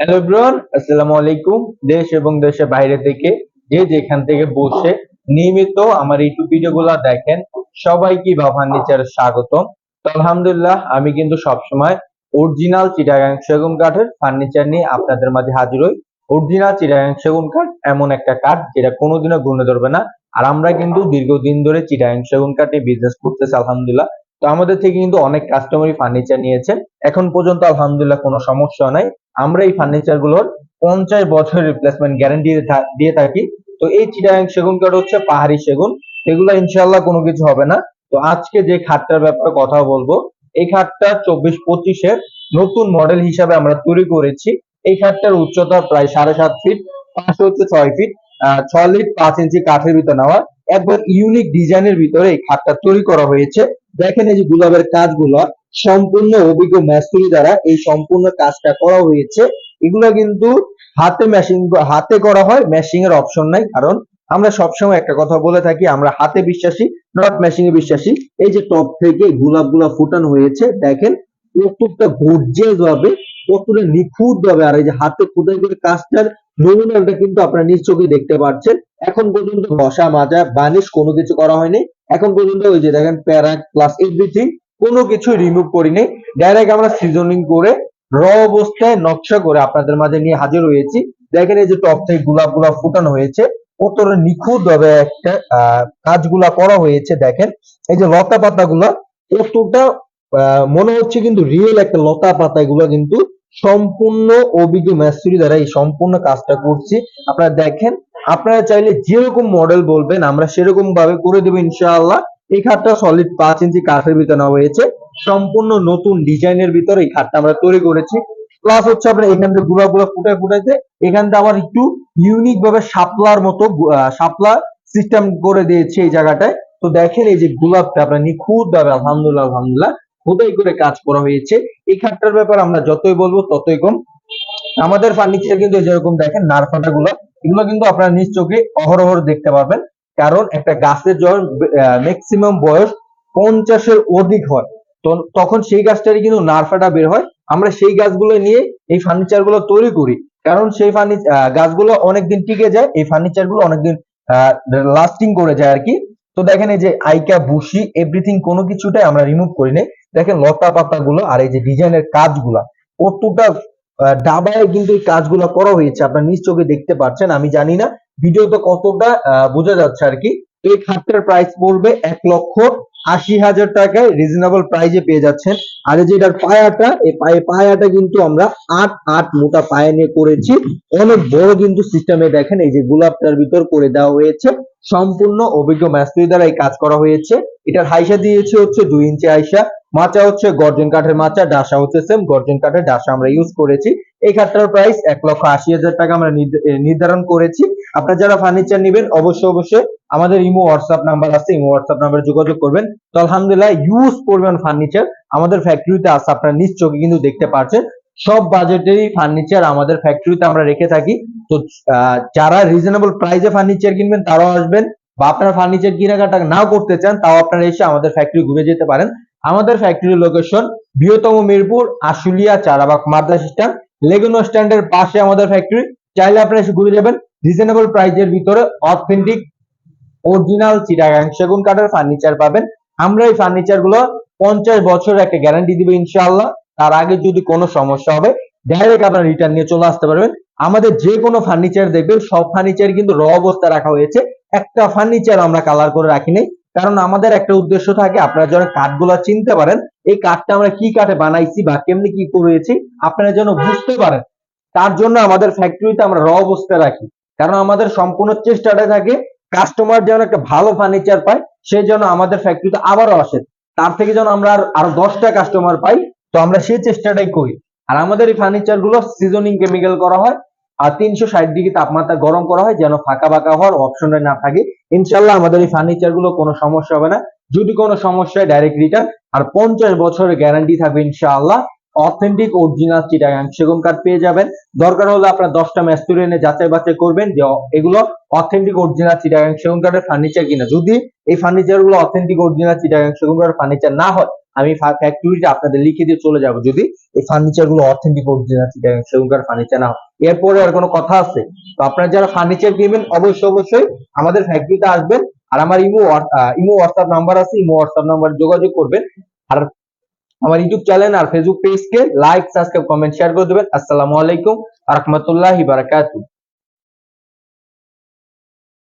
Hello everyone আসসালামু আলাইকুম দেশ এবং দেশের বাইরে থেকে যে যেখান থেকে বসে নিয়মিত আমার ইউটিউব ভিডিওগুলো দেখেন। সবাইকে বা ফার্নিচার স্বাগতম। আলহামদুলিল্লাহ, আমি কিন্তু সবসময় অরিজিনাল চিটাগাং সেগুন কাঠের ফার্নিচার নিয়ে আপনাদের মাঝে হাজির হই। অরিজিনাল চিটাগাং সেগুন কাঠ এমন একটা কাঠ যেটা কোনোদিনও গুণে ধরবে না। আর আমরা কিন্তু দীর্ঘদিন ধরে চিটাগাং সেগুন কাঠ বিজনেস করতেছি, আলহামদুলিল্লাহ। তো আমাদের থেকে কিন্তু অনেক কাস্টমারই ফার্নিচার নিয়েছেন। এখন পর্যন্ত আলহামদুলিল্লাহ কোনো সমস্যা নাই। আমরা এই ফার্নিচারগুলোর পঞ্চাশ বছর রিপ্লেসমেন্ট গ্যারান্টি দিয়ে থাকি। তো এই চিটাগাং সেগুন কাঠ হচ্ছে পাহাড়ি সেগুন। এগুলো ইনশাল্লাহ কোনো কিছু হবে না। তো আজকে যে খাটটার ব্যাপারে কথা বলব, এই খাটটা চব্বিশ পঁচিশের নতুন মডেল হিসাবে আমরা তৈরি করেছি। এই খাটটার উচ্চতা প্রায় সাড়ে সাত ফিট পাশে হচ্ছে ছয় ফিট ছয় লিট পাঁচ ইঞ্চি কাঠের ভিতর নেওয়া। একবার ইউনিক ডিজাইনের ভিতরে এই খাটটা তৈরি করা হয়েছে। দেখেন এই যে গুলাবের কাজগুলো সম্পূর্ণ অভিজ্ঞ মিস্ত্রি দ্বারা এই সম্পূর্ণ কাজটা করা হয়েছে। এগুলো কিন্তু হাতে মেশিন হাতে করা হয় মেশিং এর অপশন নাই। কারণ আমরা সবসময় একটা কথা বলে থাকি, আমরা হাতে বিশ্বাসী নট মেশিং এ বিশ্বাসী। এই যে টপ থেকে গোলাপগুলা ফুটানো হয়েছে, দেখেন প্রত্যেকটা গর্জিয়াস ভাবে কতটা নিখুঁত ভাবে আর এই যে হাতে খোদাই করে কাজটার নমুনাটা কিন্তু আপনারা নিজ চোখে দেখতে পাচ্ছেন। এখন পর্যন্ত ঘষা মাজা বানিশ কোনো কিছু করা হয়নি। এখন পর্যন্ত ওই যে দেখেন প্যারা প্লাস এভরিথিং কোনো কিছু রিমুভ করিনি। ডাইরেক্ট আমরা সিজনিং করে র অবস্থায় নকশা করে আপনাদের মাঝে নিয়ে হাজির হয়েছি। দেখেন এই যে টপ থেকে গোলাপ গোলাপ ফুটানো হয়েছে কতটা নিখুঁত ভাবে একটা কাজগুলা করা হয়েছে, দেখেন। এই যে লতা পাতাগুলা, কতটা মনে হচ্ছে কিন্তু রিয়েল একটা লতা পাতা, এগুলো কিন্তু সম্পূর্ণ অভিজ্ঞ মিস্ত্রি দ্বারা এই সম্পূর্ণ কাজটা করছি। আপনারা দেখেন আপনারা চাইলে যেরকম মডেল বলবেন, আমরা সেরকম ভাবে করে দেবো ইনশাআল্লাহ। এই খাটটা সলিড পাঁচ ইঞ্চি কাঠের ভিতরে নেওয়া হয়েছে। সম্পূর্ণ নতুন ডিজাইনের ভিতরে এই খাটটা আমরা তৈরি করেছি। প্লাস হচ্ছে আপনার এখান থেকে গুলা গুলা ফুটায় ফুটাইতে এখানটা আবার একটু ইউনিক ভাবে শাপলার মতো শাপলা সিস্টেম করে দিয়েছে এই জায়গাটায়। তো দেখেন এই যে গোলাপটা আপনার নিখুঁত ভাবে আলহামদুলিল্লাহ আলহামদুলিল্লাহ খোদাই করে কাজ করা হয়েছে। এই খাটটার ব্যাপার আমরা যতই বলব ততই কম। আমাদের ফার্নিচার কিন্তু যেরকম দেখেন, নারফাটা গুলো এগুলো কিন্তু আপনারা নিজ চোখে অহরহ দেখতে পারবেন। কারণ একটা গাছের যখন ম্যাক্সিমাম বয়স পঞ্চাশের অধিক হয় তখন সেই গাছটারই কিন্তু নারফাটা বের হয়। আমরা সেই গাছগুলো নিয়ে এই ফার্নিচারগুলো তৈরি করি। কারণ সেই ফার্নিচার গাছগুলো অনেকদিন টিকে যায়, এই ফার্নিচারগুলো অনেকদিন লাস্টিং করে যায় আর কি তো দেখেন এই যে আইকা বুশি এভরিথিং কোনো কিছুটাই আমরা রিমুভ করি নাই দেখেন লতা পাতা গুলো আর এই যে ডিজাইনের কাজগুলা, কতটা ডাবায় কিন্তু এই কাজগুলো করা হয়েছে। আপনার নিজ চোখে দেখতে পাচ্ছেন, আমি জানি না। ভিডিওতে কতটা বোঝা যাচ্ছে আর কি। তো এই খাটটার প্রাইস পড়বে এক লক্ষ আশি হাজার টাকায় রিজনেবল প্রাইজে পেয়ে যাচ্ছেন। আর যে এটার পায়াটা, এই পায়ে, পায়াটা কিন্তু আমরা আট আট মোটা পায়া নিয়ে করেছি। অনেক বড় কিন্তু সিস্টেমে দেখেন, এই যে গোলাপটার ভিতর করে দেওয়া হয়েছে। সম্পূর্ণ অভিজ্ঞ মিস্ত্রি দ্বারা এই কাজ করা হয়েছে। এটার হাইসা দিয়েছে হচ্ছে দুই ইঞ্চি হাইসা। মাচা হচ্ছে গর্জন কাঠের মাচা, ডাসা হচ্ছে সেম। গর্জন কাঠের ডাসা আমরা ইউজ করেছি। এই খাটটার প্রাইস এক লক্ষ আশি হাজার টাকা আমরা নির্ধারণ করেছি। আপনারা যারা ফার্নিচার নেবেন, অবশ্যই অবশ্যই আমাদের ইমো হোয়াটসঅ্যাপ নাম্বার আছে। ইমো হোয়াটসঅ্যাপ নাম্বারে যোগাযোগ করবেন। তো আলহামদুলিল্লাহ ইউজ পরিমাণ ফার্নিচার আমাদের ফ্যাক্টরিতে আছে। আপনারা নিজ চোখে কিন্তু দেখতে পাচ্ছেন সব বাজেটেরই ফার্নিচার আমাদের ফ্যাক্টরিতে আমরা রেখে থাকি। তো যারা রিজনেবল প্রাইসে ফার্নিচার কিনবেন, তারাও আসবেন। বা আপনারা ফার্নিচার কেনাকাটা নাও করতে চান, তাও আপনারা এসে আমাদের ফ্যাক্টরি ঘুরে যেতে পারেন। আমাদের ফ্যাক্টরির লোকেশন বৃহত্তম মিরপুর, আশুলিয়া, চারাবাগ মাদ্রাস স্ট্যান্ড লেগুনো স্ট্যান্ডের পাশে আমাদের ফ্যাক্টরি চাইলে আপনারা এসে ঘুরে যাবেন। রিজনেবল প্রাইজের ভিতরে অথেন্টিক অরিজিনাল চিটাগাং সেগুন কাঠের ফার্নিচার পাবেন। আমরা এই ফার্নিচারগুলো পঞ্চাশ বছরের একটা গ্যারান্টি দিব ইনশাআল্লাহ। তার আগে যদি কোনো সমস্যা হবে ডাইরেক্ট আপনার রিটার্ন নিয়ে চলে আসতে পারবেন। আমাদের যে কোনো ফার্নিচার দেখবেন, সব ফার্নিচার কিন্তু র অবস্থা রাখা হয়েছে। একটা ফার্নিচার আমরা কালার করে রাখি নাই। কারণ আমাদের একটা উদ্দেশ্য থাকে, আপনারা যেন কাঠগুলো চিনতে পারেন, এই কাঠটা আমরা কি কাঠে বানাইছি বা কেমনি কি করেছি, আপনারা যেন বুঝতে পারেন। তার জন্য আমাদের ফ্যাক্টরিতে আমরা র অবস্থায় রাখি। কারণ আমাদের সম্পূর্ণ চেষ্টাটা থাকে কাস্টমার যেন একটা ভালো ফার্নিচার পায়, সে যেন আমাদের ফ্যাক্টরিতে আবারও আসে। তার থেকে যেন আমরা আরও দশটা কাস্টমার পাই, তো আমরা সেই চেষ্টাটাই করি। আর আমাদের এই ফার্নিচারগুলো সিজনিং কেমিক্যাল করা হয় আর তিনশো ষাট ডিগ্রি তাপমাত্রা গরম করা হয়, যেন ফাঁকা ফাঁকা হওয়ার অপশন না থাকে। ইনশাল্লাহ আমাদের এই ফার্নিচারগুলো কোনো সমস্যা হবে না। যদি কোনো সমস্যা ডাইরেক্ট রিটার্ন আর পঞ্চাশ বছরের গ্যারান্টি থাকবে ইনশাআল্লাহ। অথেন্টিক অরিজিনাল চিটাগাং সেগুন কাঠ পেয়ে যাবেন। দরকার হলে আপনার দশটা ম্যাস্তুরি এনে যাচাই বাছাই করবেন যে এগুলো অথেন্টিক অরিজিনাল চিটাগাং সেগুন কাঠের ফার্নিচার কিনা। যদি এই ফার্নিচারগুলো অথেন্টিক অরিজিনাল চিটাগাং সেগুন কাঠের ফার্নিচার না হয় আমি ফ্যাক্টরিতে আপনাদের লিখে দিয়ে চলে যাব। যদি এই ফার্নিচারগুলো অথেন্টিক অরিজিনাল সেগুনকার ফার্নিচার না এরপরে আর কোনো কথা আছে? তো আপনারা যারা ফার্নিচার কিনবেন, অবশ্যই অবশ্যই আমাদের ফ্যাক্টরিতে আসবেন। আর আমার ইমো ইমো হোয়াটসঅ্যাপ নাম্বার আছে, ইমো হোয়াটসঅ্যাপ নাম্বার যোগাযোগ করবেন। আর আমার ইউটিউব চ্যানেল আর ফেসবুক পেজকে লাইক সাবস্ক্রাইব কমেন্ট শেয়ার করে দেবেন। আসসালামু আলাইকুম রহমতুল্লাহি বারাকাতুহু।